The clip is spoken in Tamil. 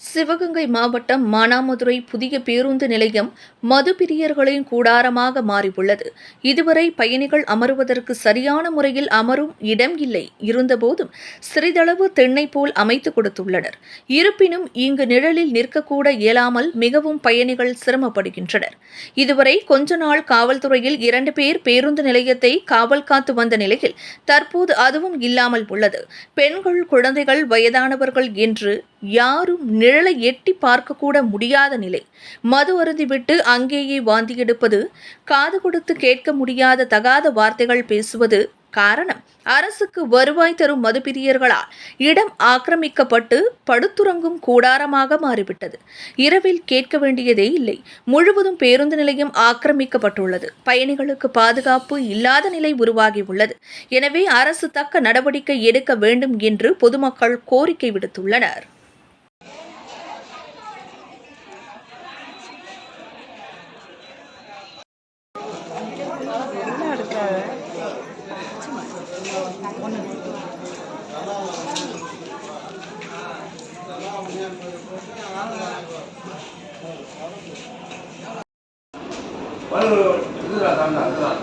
சிவகங்கை மாவட்டம் மானாமதுரை புதிய பேருந்து நிலையம் மதுபிரியர்களின் கூடாரமாக மாறியுள்ளது. இதுவரை பயணிகள் அமருவதற்கு சரியான முறையில் அமரும் இடம் இல்லை. இருந்தபோதும் சிறிதளவு தென்னை போல் அமைத்து கொடுத்துள்ளனர். இருப்பினும் இங்கு நிழலில் நிற்கக்கூட இயலாமல் மிகவும் பயணிகள் சிரமப்படுகின்றனர். இதுவரை கொஞ்ச நாள் காவல்துறையில் இரண்டு பேர் பேருந்து நிலையத்தை காவல் காத்து வந்த நிலையில் தற்போது அதுவும் இல்லாமல் உள்ளது. பெண்கள் குழந்தைகள் வயதானவர்கள் என்று யாரும் நிழலை எட்டி பார்க்கக்கூட முடியாத நிலை. மது அருந்திவிட்டு அங்கேயே வாந்தி எடுப்பது காது கொடுத்து கேட்க முடியாத தகாத வார்த்தைகள் பேசுவது காரணம். அரசுக்கு வருவாய் தரும் மதுபிரியர்களால் இடம் ஆக்கிரமிக்கப்பட்டு படுத்துறங்கும் கூடாரமாக மாறிவிட்டது. இரவில் கேட்க வேண்டியதே இல்லை. முழுவதும் பேருந்து நிலையம் ஆக்கிரமிக்கப்பட்டுள்ளது. பயணிகளுக்கு பாதுகாப்பு இல்லாத நிலை உருவாகியுள்ளது. எனவே அரசு தக்க நடவடிக்கை எடுக்க வேண்டும் என்று பொதுமக்கள் கோரிக்கை விடுத்துள்ளனர். என்ன எடுக்காத இதுதான் இதுதான்